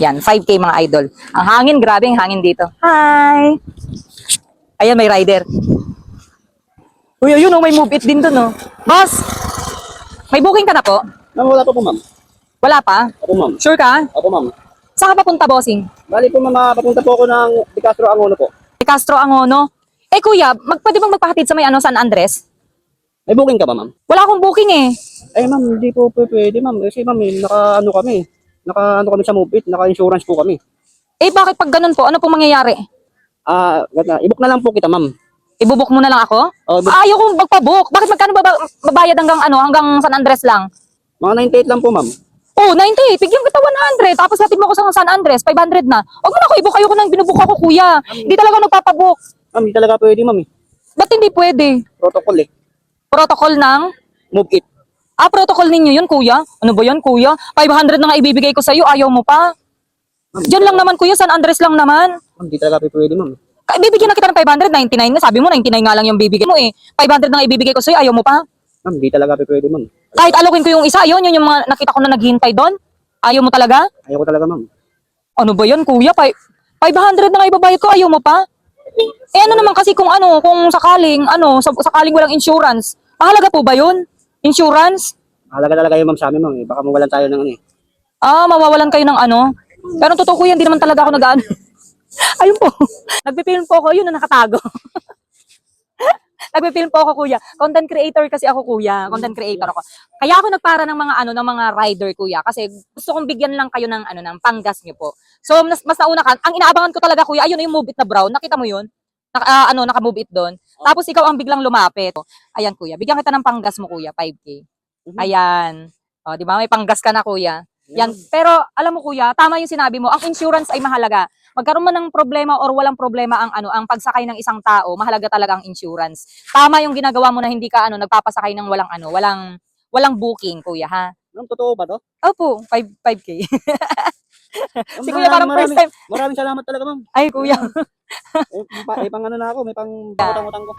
Yan, 5K mga idol. Ang hangin, grabe ang hangin dito. Hi! Ayan, may rider. Uy, ayun, oh, may move it din dun, oh. Boss! May booking ka na po? Ma'am, wala po po, ma'am. Wala pa? Opo, ma'am. Sure ka? Opo, ma'am. Saan ka papunta, bossing? Bali po, ma'am, papunta po ako ng Di Castro Angono po. Kay Castro Angono. Eh, kuya, mag, pwede bang magpahatid sa may ano, San Andres? May booking ka ba, ma'am? Wala akong booking eh. Eh, ma'am, hindi po pwede, ma'am. Kasi, ma'am, eh, naka, ano kami. Naka, ano kami sa Mobit. Naka-insurance po kami. Eh, bakit pag ganun po? Ano pong mangyayari? Ah, ganda. I-book na lang po kita, ma'am. Ibubuk mo na lang ako? Oh, book- Ah, Ayaw kong magpabook. Bakit magkano baba, babayad hanggang ano, hanggang San Andres lang? mga 98 lang po, ma'am. Oh, 98. Bigyan kita 100. Tapos hatid mo ako sa San Andres, 500 na. Huwag mo na ako i-book. Ayoko nang binubuk ako, kuya. Hindi talaga ako nagpapabook. Ma'am, hindi talaga pwede, ma'am. eh. Ba't hindi pwede? Protocol eh. Protocol ng... Move it. Ah, protocol ninyo yun, kuya. Ano ba yan, kuya? 500 na nga ibibigay ko sa'yo. Ayaw mo pa? Diyan lang naman, kuya. San Andres lang naman. Ma'am, hindi talaga pwede, ma'am. Ka- Bibigyan na kita ng 500, 99 na. Sabi mo, 99 nga lang yung bibigay mo eh. 500 na nga ibibigay ko sa'yo. Ayaw mo pa? Ma'am, hindi talaga pwede, ma'am. Kahit alokin ko yung isa, yun, yun yung mga nakita ko na naghihintay doon. Ayaw mo talaga? Ayaw ko talaga, ma'am. Ano ba yan, kuya? Pi- 500 na nga ibabayad ko, ayaw mo pa? Eh ano naman kasi kung ano, kung sakaling, ano, sa- sakaling walang insurance, mahalaga po ba yun? Insurance? Mahalaga talaga yun, ma'am, sa amin, ma'am. eh. Baka mawalan tayo ng ano eh. Ah, mawawalan kayo ng ano? Pero totoo kuya, hindi naman talaga ako nag-ano. Ayun po. Nagpipilm po ako, yun na nakatago. Nagpipilm po ako kuya. Content creator kasi ako kuya. Content creator ako. Kaya ako nagpara ng mga ano ng mga rider kuya kasi gusto kong bigyan lang kayo ng ano ng panggas niyo po. So mas, mas nauna ka. Ang inaabangan ko talaga kuya, ayun yung move it na brown. Nakita mo yun? Naka, ah, ano, naka-move it doon. Tapos ikaw ang biglang lumapit. Ayan kuya, bigyan kita ng panggas mo kuya, 5k. Mhm. Ayan. O, di ba? May panggas ka na kuya. Yan. Pero alam mo kuya, tama yung sinabi mo, ang insurance ay mahalaga. Magkaroon man ng problema or walang problema ang ano, ang pagsakay ng isang tao, mahalaga talaga ang insurance. Tama yung ginagawa mo na hindi ka ano, nagpapasakay ng walang ano, walang walang booking, kuya ha. Ma'am, totoo ba to? Opo, 5 5k. Si kuya parang first time. Maraming salamat talaga, ma'am. Ay kuya. Eh, pa, eh, pang ano na ako, may pang utang-utang ko.